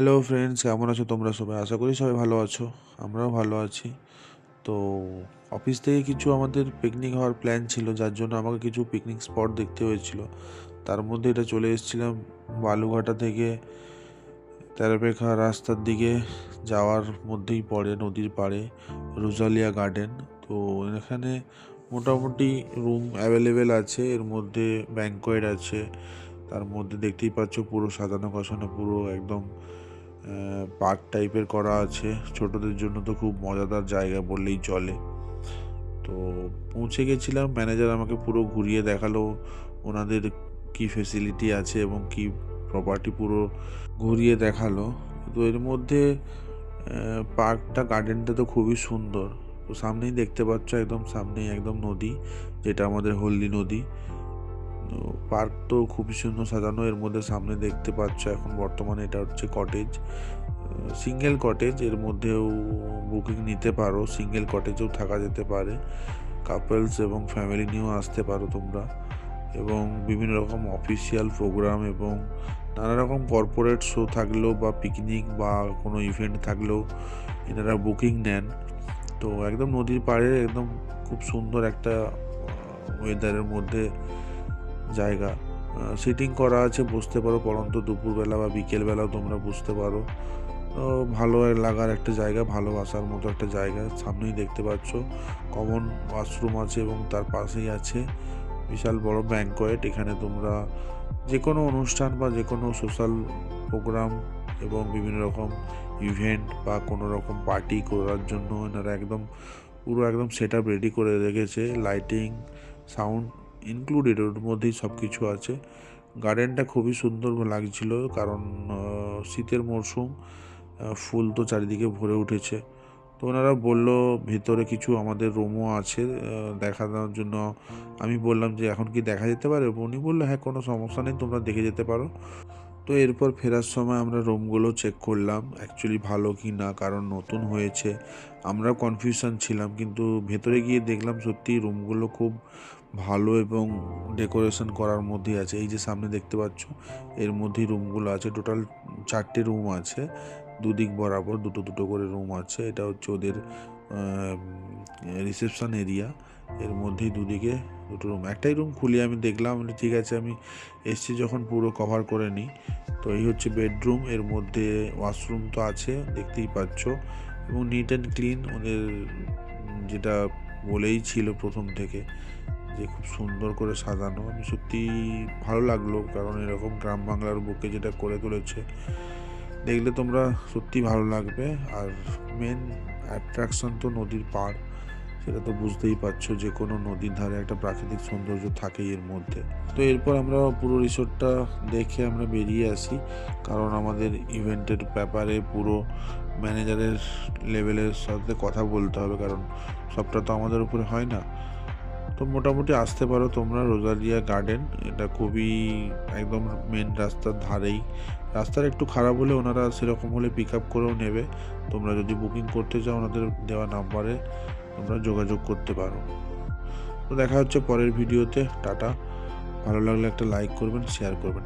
Hello friends কেমন আছো তোমরা সবাই? আশা করি সবাই ভালো আছো। আমরাও ভালো আছি। তো অফিস থেকে কিছু আমাদের পিকনিক হওয়ার প্ল্যান ছিল, যার জন্য আমাকে কিছু পিকনিক স্পট দেখতে হয়েছিল। তার মধ্যে এটা চলে এসেছিলাম বালুঘাটা থেকে তেরাপেখা রাস্তার দিকে যাওয়ার মধ্যেই পড়ে নদীর পাড়ে, রোজালিয়া গার্ডেন তো, এখানে মোটামুটি রুম অ্যাভেলেবেল আছে, এর মধ্যে ব্যাঙ্কোয়েট আছে। তার মধ্যে দেখতেই পাচ্ছ পুরো সাজানো গোছানো পুরো একদম পার্ক টাইপের করা আছে। ছোটদের জন্য তো খুব মজাদার জায়গা বললেই চলে। তো পৌঁছে গেছিলাম ম্যানেজার আমাকে পুরো ঘুরিয়ে দেখাল, ওনাদের কি ফেসিলিটি আছে এবং কি প্রপার্টি পুরো ঘুরিয়ে দেখাল। তো এর মধ্যে পার্কটা গার্ডেনটা তো খুবই সুন্দর। তো সামনেই দেখতে পাচ্ছ একদম সামনেই একদম নদী, যেটা আমাদের হলদি নদী। পার্ক তো খুবই সুন্দর সাজানো, এর মধ্যে সামনে দেখতে পাচ্ছ এখন বর্তমানে এটা হচ্ছে কটেজ সিঙ্গেল কটেজ এর মধ্যেও বুকিং নিতে পারো সিঙ্গেল কটেজেও থাকা যেতে পারে কাপলস এবং ফ্যামিলি নিয়েও আসতে পারো তোমরা, এবং বিভিন্ন রকম অফিসিয়াল প্রোগ্রাম এবং নানা রকম কর্পোরেট শো থাকলেও বা পিকনিক বা কোনো ইভেন্ট থাকলেও এনারা বুকিং নেন। তো একদম নদীর পাড়ে, একদম খুব সুন্দর একটা ওয়েদারের মধ্যে জায়গা। সিটিং করা আছে, বসতে পারো। পরন্ত দুপুরবেলা বা বিকেলবেলাও তোমরা বুঝতে পারো। ভালো লাগার একটা জায়গা ভালোবাসার মতো একটা জায়গা। সামনেই দেখতে পাচ্ছ কমন ওয়াশরুম আছে এবং তার পাশেই আছে বিশাল বড় ব্যাঙ্কোয়েট এখানে তোমরা যে কোনো অনুষ্ঠান বা যে কোনো সোশ্যাল প্রোগ্রাম এবং বিভিন্ন রকম ইভেন্ট বা কোনো রকম পার্টি করার জন্য এনারা একদম পুরো একদম সেট রেডি করে রেখেছে। লাইটিং সাউন্ড ইনক্লুডেড ওর মধ্যেই সব কিছু আছে। গার্ডেনটা খুবই সুন্দর লাগছিল কারণ শীতের মরশুম ফুল তো চারিদিকে ভরে উঠেছে। তো ওনারা বলল, ভেতরে কিছু আমাদের রুমও আছে দেখানোর জন্য। আমি বললাম যে, এখন কি দেখা যেতে পারে? উনি বলল হ্যাঁ কোনো সমস্যা নেই, তোমরা দেখে যেতে পারো। তো এরপর ফেরার সময় আমরা রুমগুলো চেক করলাম অ্যাকচুয়ালি ভালো কি না, কারণ নতুন হয়েছে। আমরাও কনফিউশন ছিলাম, কিন্তু ভেতরে গিয়ে দেখলাম সত্যি রুমগুলো খুব ভালো এবং ডেকোরেশন করার মধ্যেই আছে। এই যে সামনে দেখতে পাচ্ছ, এর মধ্যেই রুমগুলো আছে। টোটাল চারটে রুম আছে, দুদিক বরাবর দুটো দুটো করে রুম আছে। এটা হচ্ছে ওদের রিসেপশন এরিয়া এর মধ্যেই দুদিকে দুটো রুম একটাই রুম খুলি আমি দেখলাম ঠিক আছে, আমি এসছি যখন পুরো কভার করে নিই। তো এই হচ্ছে বেডরুম এর মধ্যে ওয়াশরুম তো আছে, দেখতেই পাচ্ছ। এবং নিট অ্যান্ড ক্লিন ওদের যেটা বলেই ছিল প্রথম থেকে, যে খুব সুন্দর করে সাজানো। আমি সত্যি ভালো লাগল, কারণ এরকম গ্রাম বাংলার বুকে যেটা করে তুলেছে, দেখলে তোমরা সত্যি ভালো লাগবে। আর মেন অ্যাট্রাকশন তো নদীর পাড়। সেটা তো বুঝতেই পারছ যে কোনো নদীর ধারে একটা প্রাকৃতিক সৌন্দর্য থাকেই এর মধ্যে। তো এরপর আমরা পুরো রিসোর্টটা দেখে আমরা বেরিয়ে আসি, কারণ আমাদের ইভেন্টের ব্যাপারে পুরো ম্যানেজারের লেভেলের সাথে কথা বলতে হবে, কারণ সবটা তো আমাদের উপরে হয় না। তো মোটামুটি আসতে পারো তোমরা, রোজারিয়া গার্ডেন, এটা খুবই একদম মেন রাস্তার ধারেই। রাস্তার একটু খারাপ হলে ওনারা সেরকম হলে পিক আপ করেও নেবে। তোমরা যদি বুকিং করতে চাও ওনাদের দেওয়া নাম্বারে তোমরা যোগাযোগ করতে পারো। তো দেখা হচ্ছে পরের ভিডিওতে। টাটা। ভালো লাগলে একটা লাইক করবেন শেয়ার করবেন।